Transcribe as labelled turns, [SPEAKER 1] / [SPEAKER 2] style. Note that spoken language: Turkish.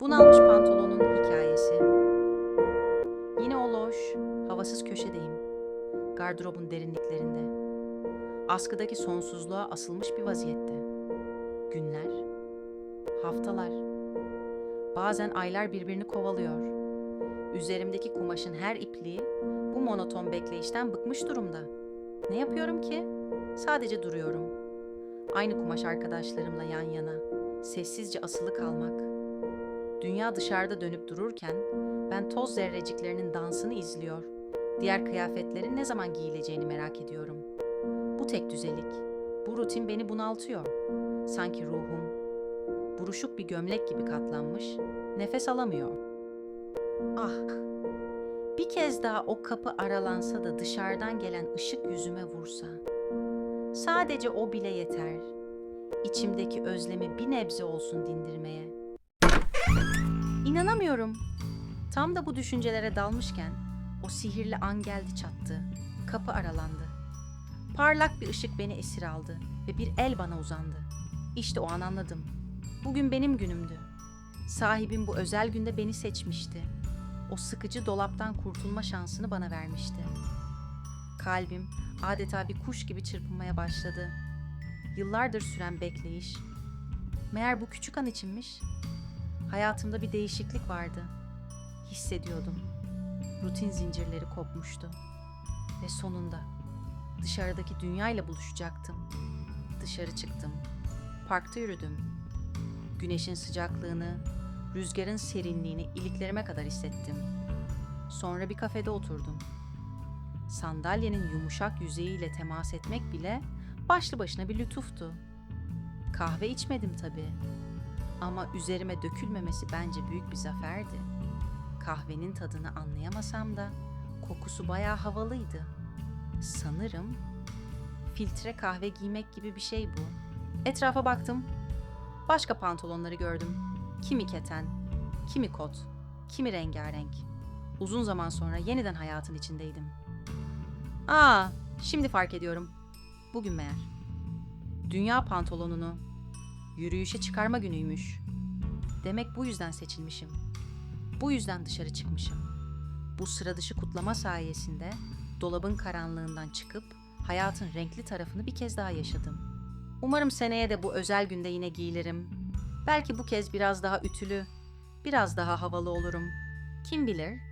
[SPEAKER 1] Bunalmış pantolonun hikayesi. Yine o loş, havasız köşedeyim. Gardırobun derinliklerinde. Askıdaki sonsuzluğa asılmış bir vaziyette. Günler, haftalar, bazen aylar birbirini kovalıyor. Üzerimdeki kumaşın her ipliği bu monoton bekleyişten bıkmış durumda. Ne yapıyorum ki? Sadece duruyorum. Aynı kumaş arkadaşlarımla yan yana, sessizce asılı kalmak. Dünya dışarıda dönüp dururken ben toz zerreciklerinin dansını izliyor. Diğer kıyafetlerin ne zaman giyileceğini merak ediyorum. Bu tek düzelik, bu rutin beni bunaltıyor. Sanki ruhum buruşuk bir gömlek gibi katlanmış, nefes alamıyor. Ah! Bir kez daha o kapı aralansa da dışarıdan gelen ışık yüzüme vursa. Sadece o bile yeter. İçimdeki özlemi bir nebze olsun dindirmeye. İnanamıyorum. Tam da bu düşüncelere dalmışken o sihirli an geldi çattı. Kapı aralandı. Parlak bir ışık beni esir aldı ve bir el bana uzandı. İşte o an anladım. Bugün benim günümdü. Sahibim bu özel günde beni seçmişti. O sıkıcı dolaptan kurtulma şansını bana vermişti. Kalbim adeta bir kuş gibi çırpınmaya başladı. Yıllardır süren bekleyiş. Meğer bu küçük an içinmiş. Hayatımda bir değişiklik vardı. Hissediyordum. Rutin zincirleri kopmuştu. Ve sonunda dışarıdaki dünyayla buluşacaktım. Dışarı çıktım. Parkta yürüdüm. Güneşin sıcaklığını, rüzgarın serinliğini iliklerime kadar hissettim. Sonra bir kafede oturdum. Sandalyenin yumuşak yüzeyiyle temas etmek bile başlı başına bir lütuftu. Kahve içmedim tabii. Ama üzerime dökülmemesi bence büyük bir zaferdi. Kahvenin tadını anlayamasam da kokusu bayağı havalıydı. Sanırım filtre kahve giymek gibi bir şey bu. Etrafa baktım. Başka pantolonları gördüm. Kimi keten, kimi kot, kimi rengarenk. Uzun zaman sonra yeniden hayatın içindeydim. Aa, şimdi fark ediyorum. Bugün meğer. Dünya pantolonunu yürüyüşe çıkarma günüymüş. Demek bu yüzden seçilmişim. Bu yüzden dışarı çıkmışım. Bu sıra dışı kutlama sayesinde dolabın karanlığından çıkıp hayatın renkli tarafını bir kez daha yaşadım. Umarım seneye de bu özel günde yine giyilirim. Belki bu kez biraz daha ütülü, biraz daha havalı olurum. Kim bilir?